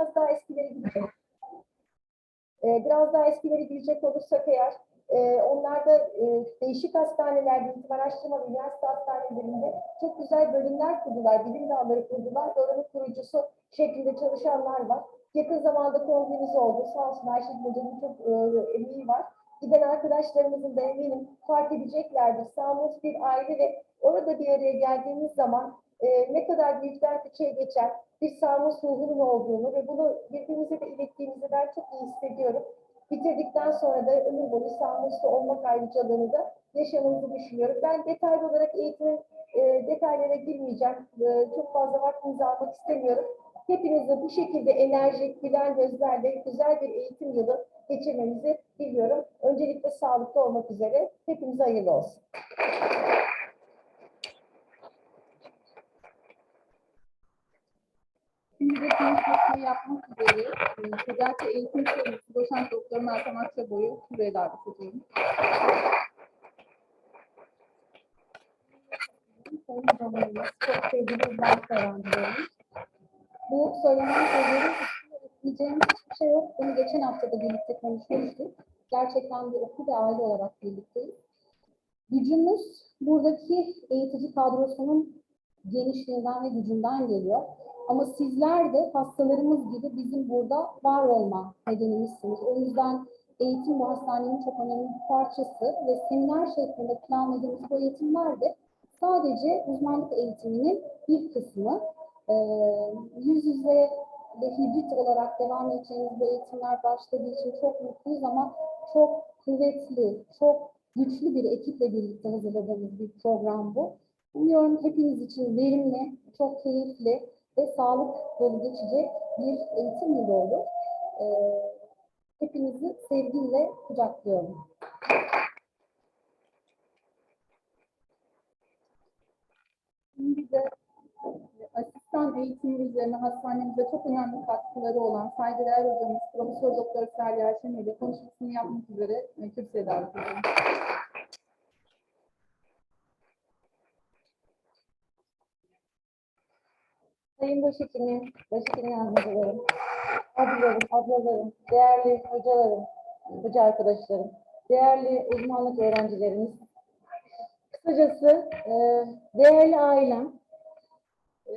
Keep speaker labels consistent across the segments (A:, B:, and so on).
A: biraz daha eskilere gidecek. Ee, biraz daha eskilere gidecek olursak eğer, e, onlarda e, değişik hastanelerde, eğitim araştırma ve üniversite hastanelerinde çok güzel bölümler kurdular, bilim dalları kurdular. Oranın kurucusu şeklinde çalışanlar var. Yakın zamanda kongremiz oldu. Sağ olsun Ayşe Hocam'ın çok e, emeği var. Giden arkadaşlarımızın da eminim fark edeceklerdir. Sağlık bir aile ve orada bir araya geldiğimiz zaman e, ne kadar büyükten küçüğe geçen bir sağlık ruhunun olduğunu ve bunu birbirimize de ilettiğimizi ben çok iyi hissediyorum. Bitirdikten sonra da ömür boyu sağlıklı olmak ayrıcalığını da yaşamımızı düşünüyorum. Ben detaylı olarak eğitimin e, detaylara girmeyeceğim. E, çok fazla vaktinizi almak istemiyorum. Hepinize bu şekilde enerjik, gülen gözlerle güzel bir eğitim yılı geçirmenizi diliyorum. Öncelikle sağlıklı olmak üzere. Hepinize hayırlı olsun.
B: Şimdi de konuşmasını yapmak üzere e, Pediatri Eğitim Sorumlusu Doçent Doktor Meltem Akçaboy'u buraya davet ediyorum.
A: Sayın Hocamlarımız, çok sevgili üniversite öğrencilerimiz.
B: Bu söylenen sözlerin üstüne ekleyeceğim hiçbir şey yok. Bunu geçen hafta da birlikte konuşmuştuk. Gerçekten bir okul ve aile olarak birlikteyiz. Gücümüz buradaki eğitici kadrosunun genişliğinden ve gücünden geliyor. Ama sizler de hastalarımız gibi bizim burada var olma nedenimizsiniz. O yüzden eğitim bu hastanenin çok önemli bir parçası ve seminer şeklinde planladığımız bu eğitimler de sadece uzmanlık eğitiminin bir kısmı. Ee, yüz yüze ve hibrit olarak devam edeceğimiz bu eğitimler başladığı için çok mutluyuz ama çok kuvvetli, çok güçlü bir ekiple birlikte hazırladığımız bir program bu. Umuyorum hepiniz için verimli, çok keyifli ve sağlık dolu geçecek bir eğitim yılı olur. Ee, hepinizi sevgiyle kucaklıyorum. Şimdi de asistan eğitimi üzerine hastanemize çok önemli katkıları olan saygıdeğer hocamız Profesör Doktor Salih Erşen ile konuşmasını yapmak üzere e, kürsüye davet ediyorum.
A: Sayın Başhekimim, Başhekim yardımcılarım, abilerim, ablalarım, değerli hocalarım, hoca arkadaşlarım, değerli uzmanlık öğrencilerimiz. Kısacası e, değerli ailem, e,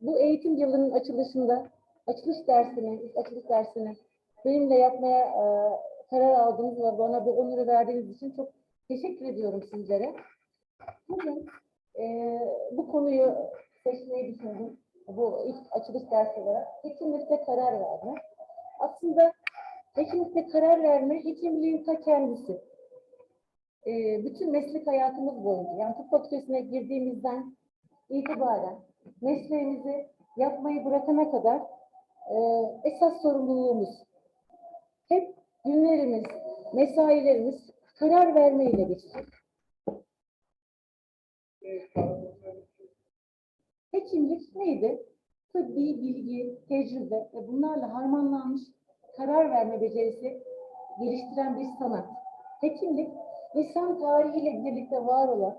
A: bu eğitim yılının açılışında açılış dersini, açılış dersini benimle yapmaya e, karar aldığınız ve bana bu onuru verdiğiniz için çok teşekkür ediyorum sizlere. Bugün bu konuyu seçmeyi düşündüm. Bu ilk açılış dersi olarak. Hekimlikte karar verme. Aslında hekimlikte karar verme hekimliğin ta kendisi. Ee, bütün meslek hayatımız boyunca, yani tıp fakültesine girdiğimizden itibaren mesleğimizi yapmayı bırakana kadar e, esas sorumluluğumuz. Hep günlerimiz, mesailerimiz karar vermeyle geçecek. Hekimlik neydi? Tıbbi bilgi, tecrübe ve bunlarla harmanlanmış karar verme becerisi geliştiren bir sanat. Hekimlik, insan tarihiyle birlikte var olan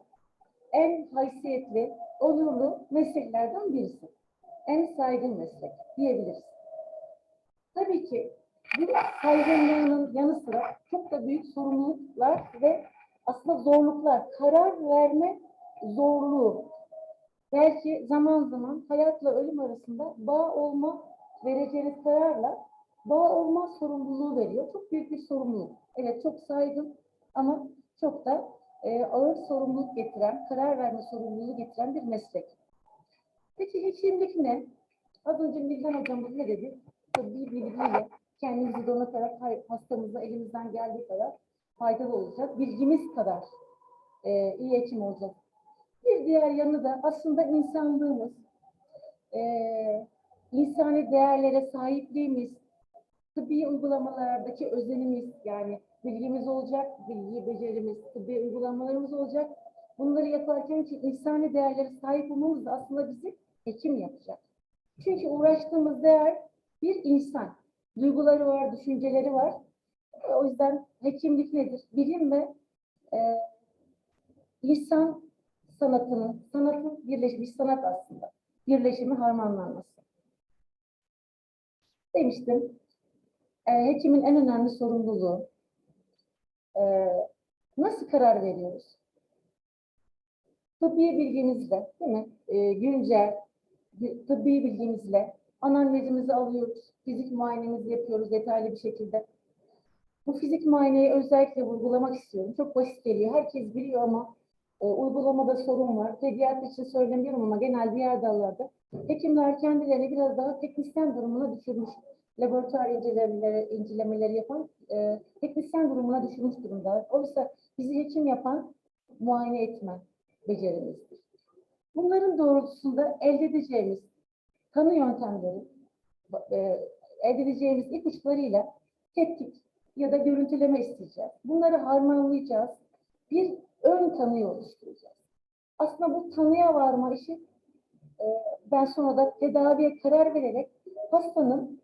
A: en haysiyetli, onurlu mesleklerden birisi. En saygın meslek diyebiliriz. Tabii ki bu saygınlığının yanı sıra çok da büyük sorumluluklar ve aslında zorluklar, karar verme zorluğu belki zaman zaman hayatla ölüm arasında bağ olma vereceğiniz kararla bağ olma sorumluluğu veriyor. Çok büyük bir sorumluluk. Evet çok saygın ama çok da e, ağır sorumluluk getiren, karar verme sorumluluğu getiren bir meslek. Peki hekimlik ne? Az önce Milhan hocamız ne dedi? Tıbbi bilgiyle kendimizi donatarak hastamıza elimizden geldiği kadar faydalı olacak. Bilgimiz kadar e, iyi hekim olacak. Bir diğer yanı da aslında insanlığımız, eee insani değerlere sahipliğimiz, tıbbi uygulamalardaki özenimiz yani bilgimiz olacak, bilgi becerimiz, tıbbi uygulamalarımız olacak. Bunları yaparken için insani değerlere sahip olmamız da aslında bizi hekim yapacak. Çünkü uğraştığımız değer bir insan. Duyguları var, düşünceleri var. O yüzden hekimlik nedir? Bilim ve eee insan sanatının, sanatın birleşmiş sanat aslında. Birleşimi harmanlanması. demiştim. E, hekimin en önemli sorumluluğu e, nasıl karar veriyoruz? Tıbbi bilgimizle, değil mi? E, güncel bi- tıbbi bilgimizle analizimizi alıyoruz, fizik muayenemizi yapıyoruz detaylı bir şekilde. Bu fizik muayeneyi özellikle vurgulamak istiyorum. Çok basit geliyor. Herkes biliyor ama e, uygulamada sorun var. Pediatri için söylemiyorum ama genel diğer dallarda hekimler kendilerini biraz daha teknisyen durumuna düşürmüş. Laboratuvar incelemeleri, incelemeleri yapan e, teknisyen durumuna düşürmüş durumda. Oysa bizi hekim yapan muayene etme becerimizdir. Bunların doğrultusunda elde edeceğimiz tanı yöntemleri, e, elde edeceğimiz ipuçlarıyla tetkik ya da görüntüleme isteyeceğiz. Bunları harmanlayacağız. Bir ön tanıyı oluşturacağız. Aslında bu tanıya varma işi e, ben sonra da tedaviye karar vererek hastanın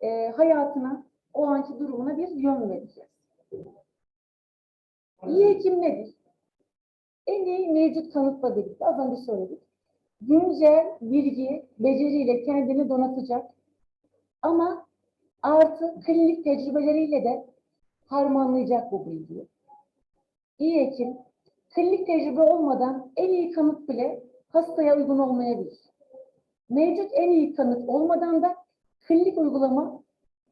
A: e, hayatına, o anki durumuna bir yön vereceğiz. İyi hekim nedir? En iyi mevcut kanıtla birlikte az önce söyledik. Güncel bilgi, beceriyle kendini donatacak ama artı klinik tecrübeleriyle de harmanlayacak bu bilgiyi. İyi hekim, klinik tecrübe olmadan en iyi kanıt bile hastaya uygun olmayabilir. Mevcut en iyi kanıt olmadan da klinik uygulama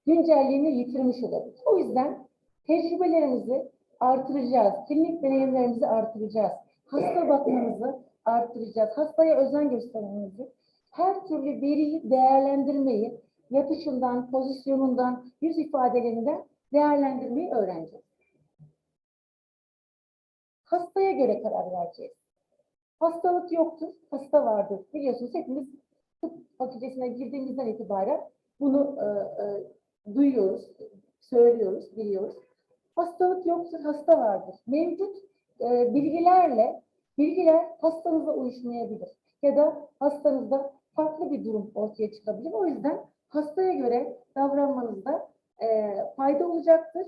A: güncelliğini yitirmiş olabilir. O yüzden tecrübelerimizi artıracağız, klinik deneyimlerimizi artıracağız, hasta bakmamızı artıracağız, hastaya özen göstermemizi, her türlü veriyi değerlendirmeyi, yatışından, pozisyonundan, yüz ifadelerinden değerlendirmeyi öğreneceğiz. Hastaya göre karar vereceğiz. Hastalık yoktur, hasta vardır. Biliyorsunuz hepimiz tıp fakültesine girdiğimizden itibaren bunu e, e, duyuyoruz, söylüyoruz, biliyoruz. Hastalık yoktur, hasta vardır. Mevcut e, bilgilerle bilgiler hastanıza uyuşmayabilir ya da hastanızda farklı bir durum ortaya çıkabilir. O yüzden hastaya göre davranmanızda e, fayda olacaktır.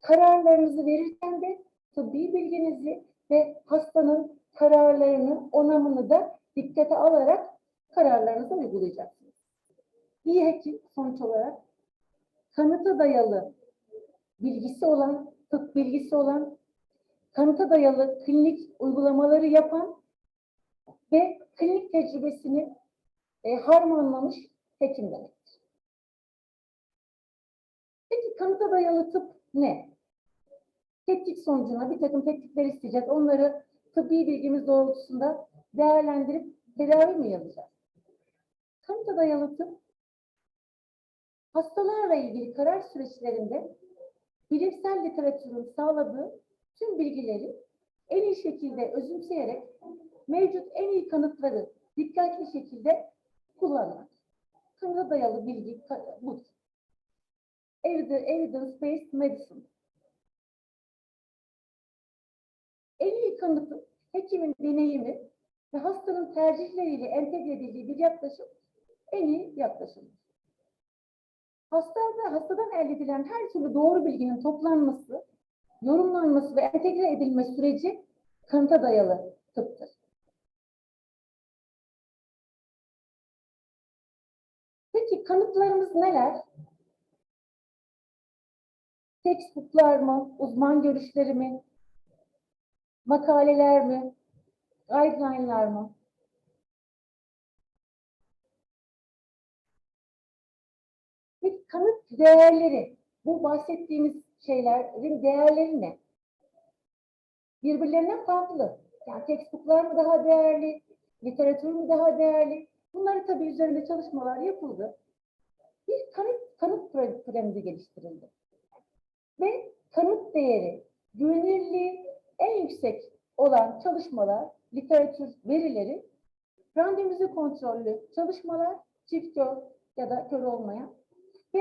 A: Kararlarınızı verirken de tıbbi bilginizi ve hastanın kararlarını, onamını da dikkate alarak kararlarınızı uygulayacaksınız. İyi hekim sonuç olarak kanıta dayalı bilgisi olan, tıp bilgisi olan, kanıta dayalı klinik uygulamaları yapan ve klinik tecrübesini e, harmanlamış hekim demektir. Peki kanıta dayalı tıp ne? Tetkik sonucuna bir takım tetkikler isteyeceğiz. Onları tıbbi bilgimiz doğrultusunda değerlendirip tedavi mi yapacağız? Kanıta dayalı tıp hastalarla ilgili karar süreçlerinde bilimsel literatürün sağladığı tüm bilgileri en iyi şekilde özümseyerek mevcut en iyi kanıtları dikkatli şekilde kullanmak. Kanıta dayalı bilgi budur. Evid- Evidence-based medicine. En iyi kanıtı hekimin deneyimi ve hastanın tercihleriyle entegre edildiği bir yaklaşım en iyi yaklaşımdır. Hastada, hastadan elde edilen her türlü doğru bilginin toplanması, yorumlanması ve entegre edilme süreci kanıta dayalı tıptır. Peki kanıtlarımız neler? Textbooklar mı, uzman görüşleri mi, makaleler mi, guideline'lar mı? Peki kanıt değerleri, bu bahsettiğimiz şeylerin değerleri ne? Birbirlerinden farklı. Yani textbooklar mı daha değerli, literatür mü daha değerli? Bunları tabii üzerinde çalışmalar yapıldı. Bir kanıt, kanıt pir- piramidi geliştirildi. Ve kanıt değeri, güvenilirliği en yüksek olan çalışmalar, literatür verileri, randomize kontrollü çalışmalar, çift kör ya da kör olmayan ve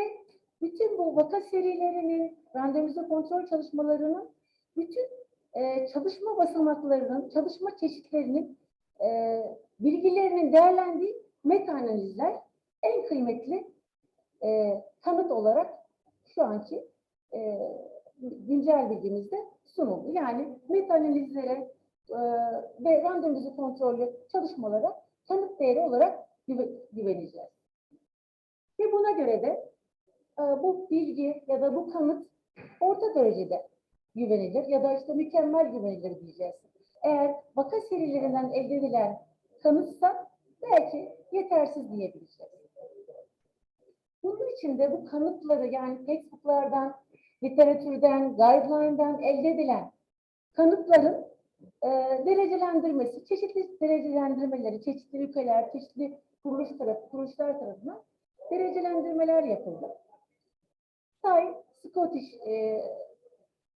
A: bütün bu vaka serilerinin, randomize kontrol çalışmalarının bütün e, çalışma basamaklarının, çalışma çeşitlerinin e, bilgilerinin değerlendiği meta analizler en kıymetli e, kanıt olarak şu anki e, güncel bilgimizde sunuldu. Yani meta analizlere e, ve randomize kontrollü çalışmalara kanıt değeri olarak güve- güveneceğiz. Ve buna göre de e, bu bilgi ya da bu kanıt orta derecede güvenilir ya da işte mükemmel güvenilir diyeceğiz. Eğer vaka serilerinden elde edilen kanıtsa belki yetersiz diyebileceğiz. Bunun için de bu kanıtları yani textbooklardan, literatürden, guideline'dan elde edilen kanıtların e, derecelendirmesi, çeşitli derecelendirmeleri, çeşitli ülkeler, çeşitli kuruluş tarafı, kuruluşlar tarafından derecelendirmeler yapıldı. SAI, Scottish e,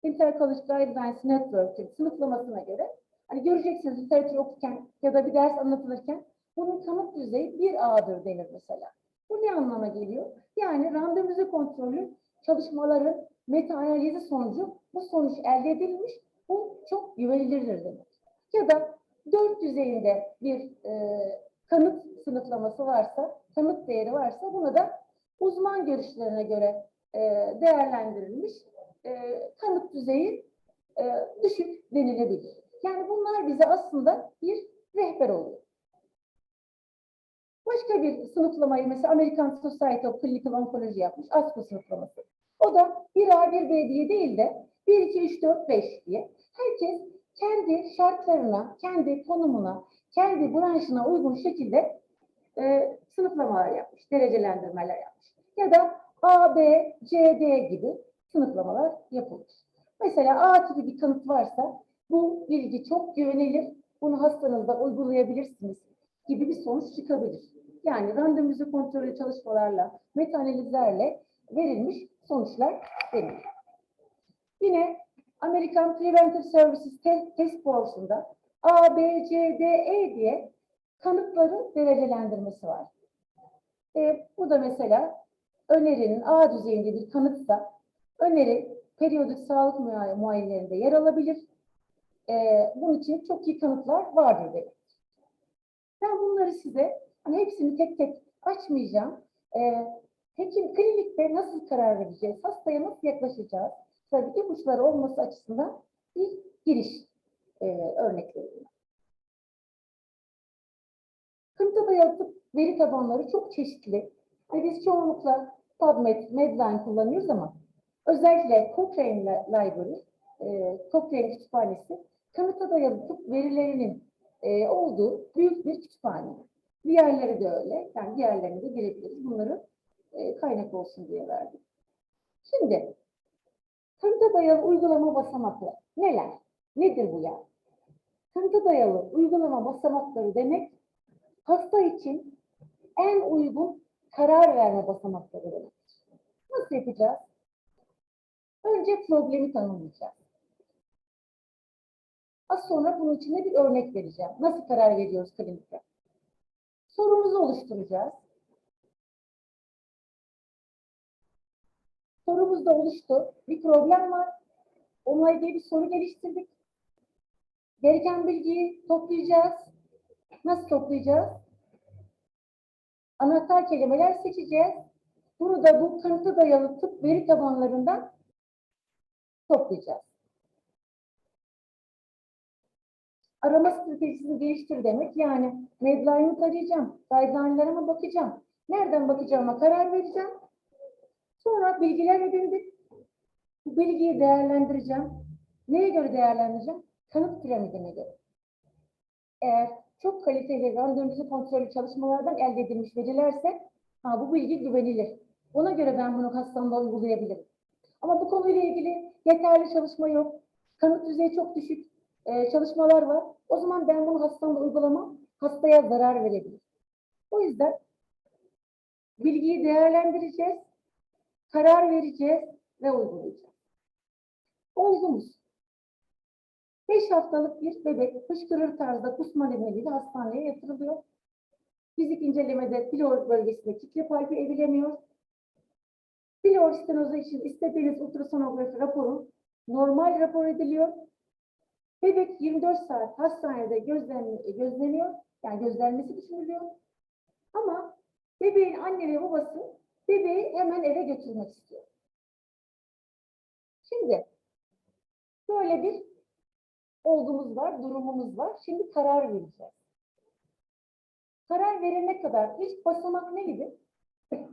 A: Intercollege Guidelines Network'ün sınıflamasına göre hani göreceksiniz literatür okurken ya da bir ders anlatılırken bunun kanıt düzeyi bir A'dır denir mesela. Bu ne anlama geliyor? Yani randomize kontrollü çalışmaların meta analizi sonucu bu sonuç elde edilmiş, bu çok güvenilirdir demek. Ya da dört düzeyinde bir e, kanıt sınıflaması varsa, kanıt değeri varsa buna da uzman görüşlerine göre e, değerlendirilmiş e, kanıt düzeyi e, düşük denilebilir. Yani bunlar bize aslında bir rehber oluyor. Başka bir sınıflamayı mesela American Society of Clinical Oncology yapmış. ASCO sınıflaması. O da 1A, 1B diye değil de 1, 2, 3, 4, 5 diye. Herkes kendi şartlarına, kendi konumuna, kendi branşına uygun şekilde e, sınıflamalar yapmış, derecelendirmeler yapmış. Ya da A, B, C, D gibi sınıflamalar yapılmış. Mesela A tipi bir kanıt varsa bu bilgi çok güvenilir, bunu hastanızda uygulayabilirsiniz gibi bir sonuç çıkabilir. Yani randomize kontrollü çalışmalarla, meta-analizlerle verilmiş sonuçlar verilir. Yine American Preventive Services Te- Task Force'unda A, B, C, D, E diye kanıtların derecelendirmesi var. E, bu da mesela önerinin A düzeyinde bir kanıtsa öneri periyodik sağlık muay- muayenelerinde yer alabilir. E, bunun için çok iyi kanıtlar vardır demek. Ben bunları size hani hepsini tek tek açmayacağım. E, hekim klinikte nasıl karar vereceğiz? Hastaya nasıl yaklaşacağız? Tabii ipuçları olması açısından bir giriş e, örnekleri. Kanıta dayalı veri tabanları çok çeşitli ve biz çoğunlukla PubMed, Medline kullanıyoruz ama özellikle Cochrane Li- Library, e, Cochrane Kütüphanesi kanıta dayalı tıp verilerinin e, olduğu büyük bir kütüphane. Diğerleri de öyle. Yani diğerlerine de girebiliriz. Bunları e, kaynak olsun diye verdim. Şimdi kanıta dayalı uygulama basamakları neler? Nedir bu yani? Kanıta dayalı uygulama basamakları demek hasta için en uygun karar verme basamakları demek. Nasıl yapacağız? Önce problemi tanımlayacağız. Az sonra bunun içinde bir örnek vereceğim. Nasıl karar veriyoruz klinikte? Sorumuzu oluşturacağız. Sorumuz da oluştu. Bir problem var. Onunla ilgili bir soru geliştirdik. Gereken bilgiyi toplayacağız. Nasıl toplayacağız? Anahtar kelimeler seçeceğiz. Bunu da bu kanıta dayalı tıp veri tabanlarından toplayacağız. Arama stratejisini geliştir demek. Yani Medline'ı tarayacağım. Guideline'larıma bakacağım. Nereden bakacağıma karar vereceğim. Sonra bilgiler edindik. Bu bilgiyi değerlendireceğim. Neye göre değerlendireceğim? Kanıt piramidine göre. Eğer çok kaliteli randomize kontrollü çalışmalardan elde edilmiş verilerse ha, bu bilgi güvenilir. Ona göre ben bunu hastamda uygulayabilirim. Ama bu konuyla ilgili yeterli çalışma yok. Kanıt düzeyi çok düşük e, çalışmalar var. O zaman ben bunu hastamda uygulamam. Hastaya zarar verebilir. O yüzden bilgiyi değerlendireceğiz, karar vereceğiz ve uygulayacağız. Olgumuz. 5 haftalık bir bebek fışkırır tarzda kusma nedeniyle hastaneye yatırılıyor. Fizik incelemede pilor bölgesinde kitle palpi edilemiyor. Pilor stenozu için istediğiniz ultrasonografi raporu normal rapor ediliyor. Bebek 24 saat hastanede gözlen, gözleniyor. Yani gözlenmesi düşünülüyor. Ama bebeğin anne ve babası bebeği hemen eve götürmek istiyor. Şimdi böyle bir olgumuz var, durumumuz var. Şimdi karar vereceğiz. Karar verene kadar ilk basamak neydi?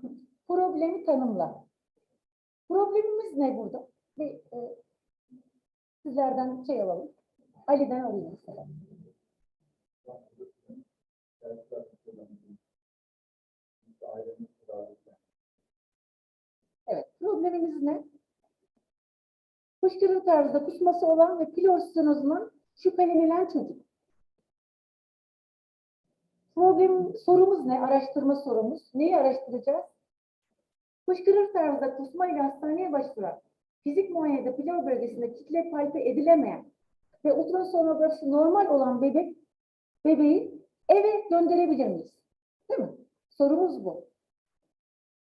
A: Problemi tanımla. Problemimiz ne burada? Bir, e, sizlerden şey alalım. Ali'den alayım mesela. Evet, problemimiz ne? Fışkırık tarzda kusması olan ve pilorsinozundan şüphelenilen çocuk. Problem, sorumuz ne? Araştırma sorumuz. Neyi araştıracağız? Fışkırır tarzda kusma ile hastaneye başvuran, fizik muayenede pilor bölgesinde kitle palpe edilemeyen ve ultrasonografisi normal olan bebek, bebeği eve gönderebilir miyiz? Değil mi? Sorumuz bu.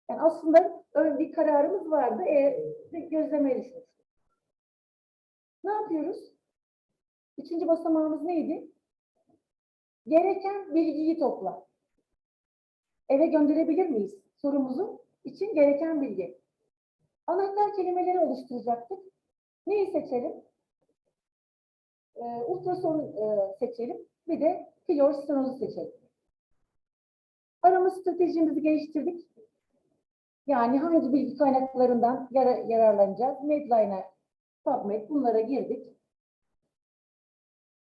A: Yani aslında bir kararımız vardı. E, düşmüş. Ne yapıyoruz? Üçüncü basamağımız neydi? Gereken bilgiyi topla. Eve gönderebilir miyiz? Sorumuzu için gereken bilgi. Anahtar kelimeleri oluşturacaktık. Neyi seçelim? Ee, ultrason e, seçelim. Bir de flor stenozu seçelim. Arama stratejimizi geliştirdik. Yani hangi bilgi kaynaklarından yara- yararlanacağız? Medline'a, PubMed bunlara girdik.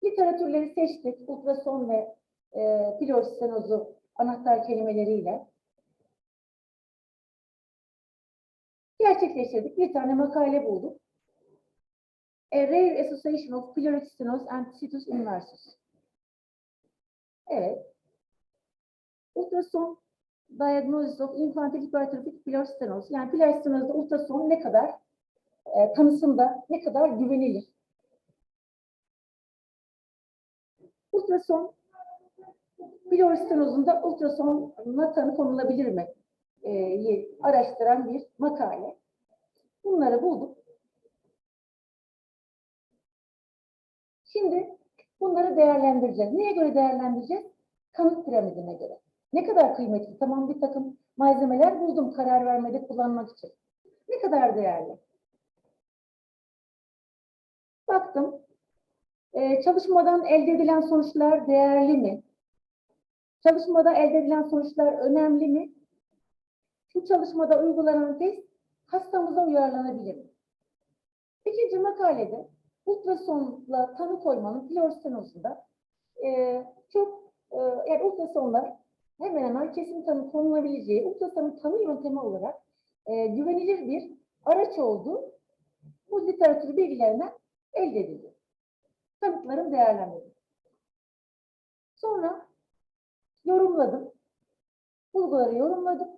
A: Literatürleri seçtik. Ultrason ve e, flor stenozu anahtar kelimeleriyle. Gerçekleştirdik. Bir tane makale bulduk. A Rare Association of Pyloric Stenosis and Situs Inversus. Evet. Ultrason Diagnosis of Infantile Hypertrophic Pillar Stenosis. Yani stenosda ultrason ne kadar e, tanısında ne kadar güvenilir? Ultrason pilor stenozunda ultrasonla tanı konulabilir mi? E, araştıran bir makale. Bunları bulduk. Şimdi bunları değerlendireceğiz. Neye göre değerlendireceğiz? Kanıt piramidine göre. Ne kadar kıymetli? Tamam bir takım malzemeler buldum karar vermede kullanmak için. Ne kadar değerli? Baktım. Ee, çalışmadan elde edilen sonuçlar değerli mi? Çalışmada elde edilen sonuçlar önemli mi? Şu çalışmada uygulanan test hastamıza uyarlanabilir mi? İkinci makalede ultrasonla tanı koymanın florstenozunda e, çok e, yani ultrasonlar hemen hemen kesin tanı konulabileceği ultrasonun tanı yöntemi olarak e, güvenilir bir araç olduğu bu literatür bilgilerinden elde ediliyor. Kanıtların değerlendirildi. Sonra yorumladım. Bulguları yorumladım.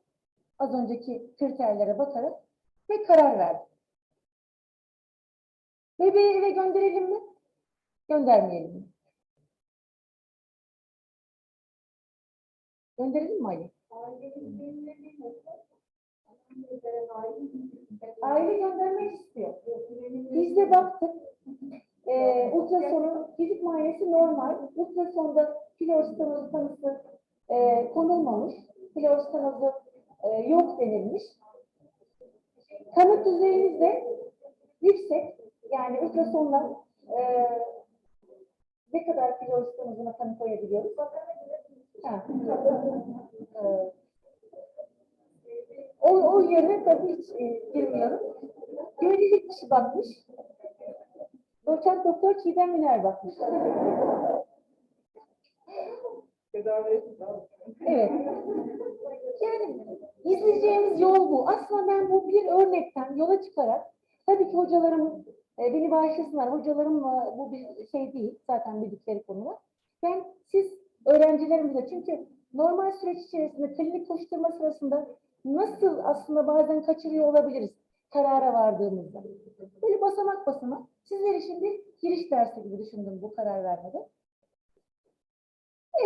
A: Az önceki kriterlere bakarak ve karar verdim. Bebeği eve gönderelim mi? Göndermeyelim mi? Gönderelim mi Ali? Aile göndermek istiyor. Biz de baktık. Ee, ultrasonun fizik muayenesi normal. Ultrasonda florstenozu tanısı e, konulmamış. Florstenozu e, yok denilmiş. Kanıt düzeyimiz de yüksek. Yani ultrasonla e, ne kadar florstenozuna tanı koyabiliyoruz? Ha. O, o yerine tabii hiç e, girmiyorum. Güvenilir kişi bakmış. Doçent doktor Çiğdem Miner bakmış. Evet. Yani izleyeceğimiz yol bu. Aslında ben bu bir örnekten yola çıkarak tabii ki hocalarım e, beni bağışlasınlar. Hocalarımla bu bir şey değil. Zaten bildikleri konular. Ben siz öğrencilerimize çünkü normal süreç içerisinde klinik koşturma sırasında nasıl aslında bazen kaçırıyor olabiliriz karara vardığımızda. Böyle basamak basamak sizler için bir giriş dersi gibi düşündüm bu karar vermede.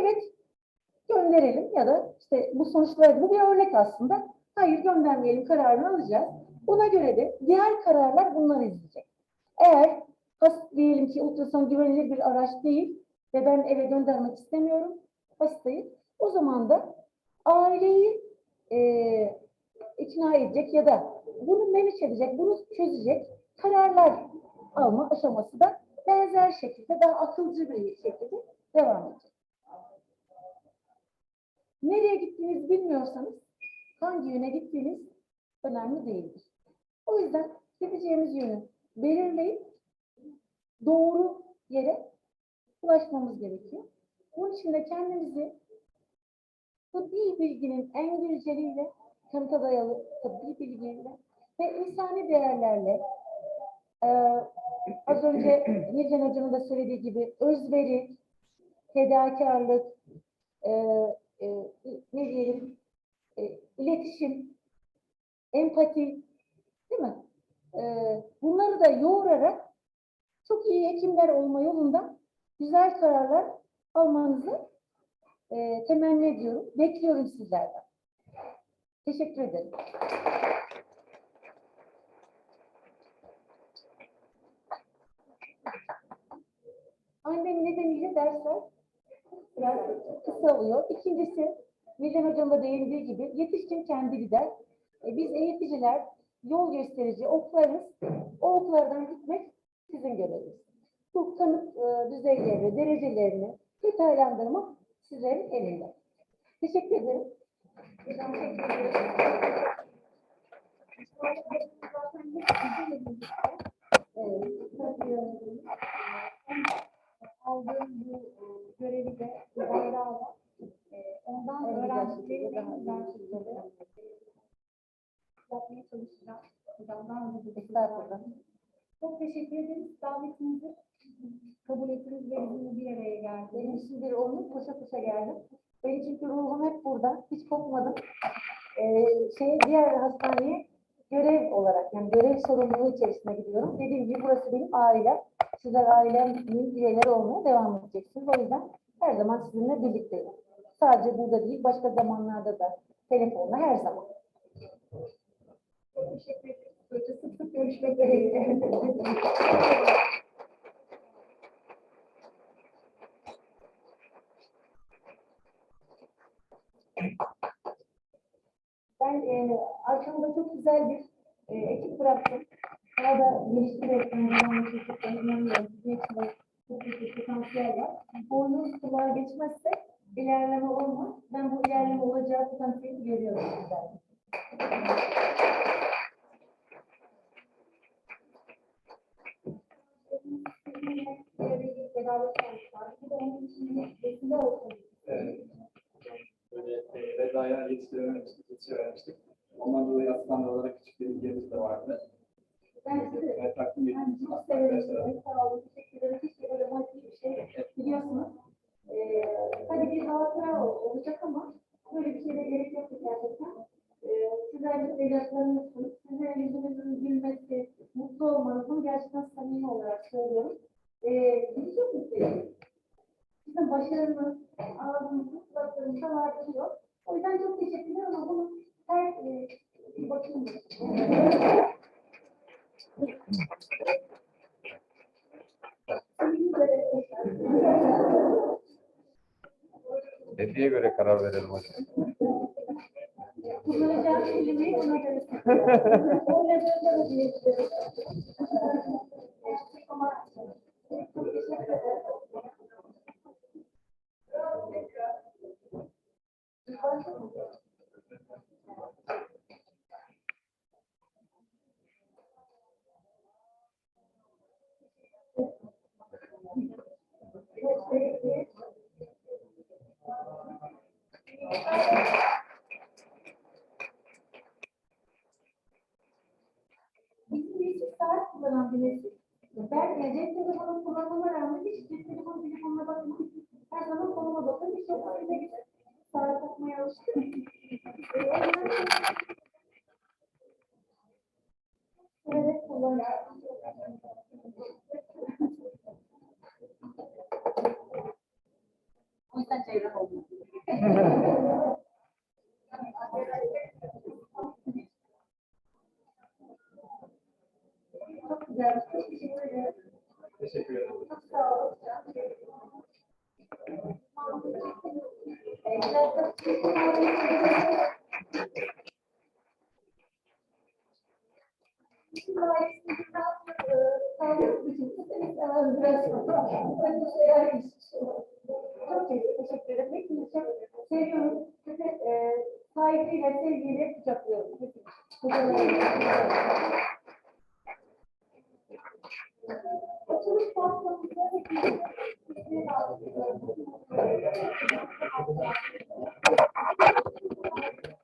A: Evet gönderelim ya da işte bu sonuçlar bu bir örnek aslında. Hayır göndermeyelim kararını alacağız. Buna göre de diğer kararlar bunları izleyecek. Eğer diyelim ki ultrason güvenilir bir araç değil ve ben eve göndermek istemiyorum hastayı. O zaman da aileyi e, ikna edecek ya da bunu manage edecek, bunu çözecek kararlar alma aşaması da benzer şekilde daha akılcı bir şekilde devam edecek. Nereye gittiğinizi bilmiyorsanız hangi yöne gittiğiniz önemli değildir. O yüzden gideceğimiz yönü belirleyip doğru yere ulaşmamız gerekiyor. Bunun için de kendimizi tıbbi bilginin en günceliyle, kanıta dayalı tıbbi bilgiyle ve insani değerlerle eee, az önce Nilcan Hocam'ın da söylediği gibi özveri, fedakarlık, eee, eee, ne diyelim, eee, iletişim, empati, değil mi? Eee, bunları da yoğurarak çok iyi hekimler olma yolunda güzel kararlar almanızı eee temenni ediyorum. Bekliyorum sizlerden. Teşekkür ederim. Pandemi nedeniyle dersler biraz kısa oluyor. İkincisi, Nilden Hocam da değindiği gibi yetişkin kendi gider. E, biz eğiticiler yol gösterici oklarız. O oklardan gitmek sizin göreviniz. Bu kanıt e, düzeylerini, derecelerini detaylandırmak sizlerin elinde. Teşekkür ederim. Hocam,
B: aldığım bu görevi de bayrağı da ondan
A: şekilde
B: yapmaya çalışacağım.
A: Estağfurullah.
B: Çok teşekkür ederiz. Davetinizi kabul ettiniz ve bizimle bir araya geldiniz.
A: Benim için bir onur koşa koşa geldim. Benim çünkü ruhum hep burada. Hiç kopmadım. Ee, şey, diğer hastaneye görev olarak yani görev sorumluluğu içerisinde gidiyorum. Dediğim gibi burası benim ailem. Sizler ailemin üyeleri olmaya devam edeceksiniz. O yüzden her zaman sizinle birlikteyim. Sadece burada değil, başka zamanlarda da telefonla her zaman.
B: Teşekkür sık görüşmek dileğiyle.
A: Ben e, arkamda çok güzel bir e, ekip bıraktım. Daha da geliştirerek ben zamanla çocuklarına inanıyorum. Sizin için çok büyük bir potansiyel var. Boynuz kulağa geçmezse ilerleme olmaz. Ben bu ilerleme olacağı potansiyeli görüyorum
B: bir araya beraber çalışmak. Bir de onun için vesile olsun.
C: Evet. Böyle e, vedaya yetiştirememiştik, yetiştirememiştik. Ondan dolayı aslan olarak küçük bir ilgimiz de vardı.
A: Ben sizi
C: Evet, takdim ettiğiniz
A: çok severim. Sağ olun. Teşekkür ederim. Keşke böyle maddi bir şey biliyorsunuz. Ee, tabii bir hatıra ol- olacak ama böyle bir şeye gerek yok gerçekten. Ee, sizler de evlatlarınızsınız. Sizlerin yüzünüzün gülmesi, mutlu olmanızın gerçekten samimi olarak söylüyorum. Ee, bizi çok mutlu ediyor. Sizin başarınız, ağzınızın, kulaklarınızda artıyor. O
D: karar verelim hocam.
A: Kullanacağım kelimeyi ona göre seçiyorum. Oynadığında da diyebilirim. Çok güzel. Çok teşekkür ederim.
C: Teşekkür ederim.
A: Çok sağ olun. Çok teşekkür ederim. Hepinizi çok seviyorum. Size, e,
E: saygıyla, sevgiyle kucaklıyorum.
A: Hepinizi Thank you.